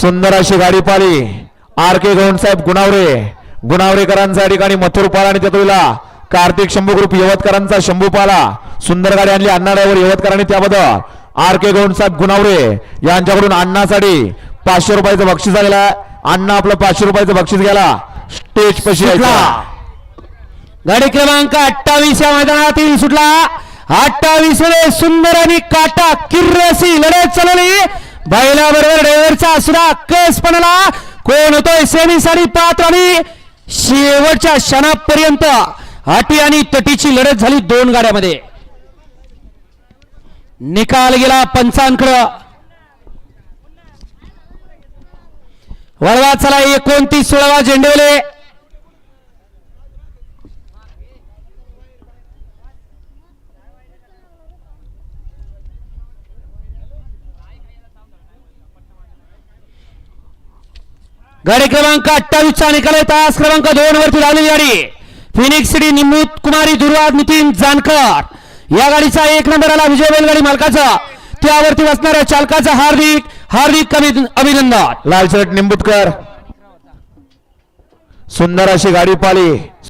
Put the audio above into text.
सुंदर अशी गाडी पाली आर के गौंड साहेब गुणावरे. गुणावरेकरांचा ठिकाणी मथुर पाला आणि त्यातुला कार्तिक शंभू ग्रुप यवतकरांचा शंभू पाला सुंदर गाडी आणली अण्णा ड्रायव्हर यवतकरांनी त्याबद्दल. आर के गौंड साहेब गुणावरे यांच्याकडून अण्णासाठी पाचशे रुपयाचं बक्षीस आलेला आहे. अण्णा आपलं पाचशे रुपयाचं बक्षीस घ्यायला स्टेज पशी गाडी क्रमांक अठ्ठावीस या मैदानातील सुटला. अठ्ठावीसमध्ये सुंदर आणि काटा किर्रसी लढत चालवली बैलाबरोबर ड्रायव्हरचा सुद्धा केस पणाला कोण होतोय सेमीसाठी पात्र आणि शेवटच्या क्षणापर्यंत अटी आणि तटीची लढत झाली दोन गाड्यामध्ये. निकाल गेला पंचांकडं. वळवा चला एकोणतीस सोळावा झेंडवले गाडी क्रमांक अठ्ठावीसचा निकाल आहे तास क्रमांक दोन वरती लावलेली गाडी. फिनिक्स सिटी निमूत कुमारी दुर्वाद नितीन जानकर. या गाडीचा एक नंबर आला विजय बैलगाडी मालकाचा. त्यावरती बसणाऱ्या चालकाचा हार्दिक हार्दिक अभि- अभिनंदन. लाल शर्ट निंबूतकर सुंदर अशी गाडी पाली